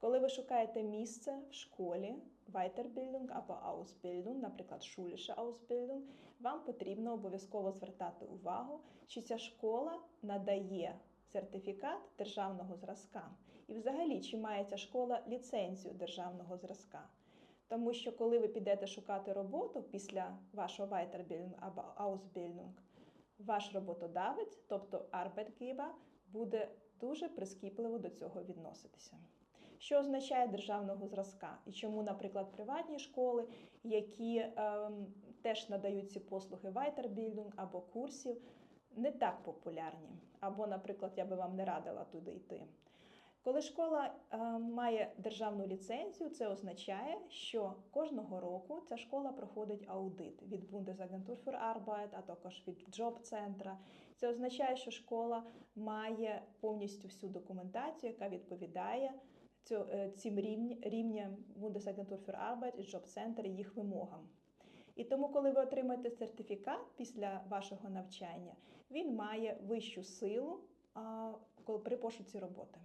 Коли ви шукаєте місце в школі, Weiterbildung або Ausbildung, наприклад, schulische Ausbildung, вам потрібно обов'язково звертати увагу, чи ця школа надає сертифікат державного зразка. І взагалі, чи має ця школа ліцензію державного зразка. Тому що коли ви підете шукати роботу після вашого Weiterbildung або Ausbildung, ваш роботодавець, тобто Arbeitgeber, буде дуже прискіпливо до цього відноситися. Що означає державного зразка? І чому, наприклад, приватні школи, які ем, теж надають ці послуги Weiterbildung або курсів, не так популярні. Або, наприклад, я би вам не радила туди йти. Коли школа е, має державну ліцензію, це означає, що кожного року ця школа проходить аудит від Bundesagentur für Arbeit, а також від Джоб-центра. Це означає, що школа має повністю всю документацію, яка відповідає е, цим рівні- рівням Bundesagentur für Arbeit і і їх вимогам. І тому, коли ви отримаєте сертифікат після вашого навчання, він має вищу силу при пошуці роботи.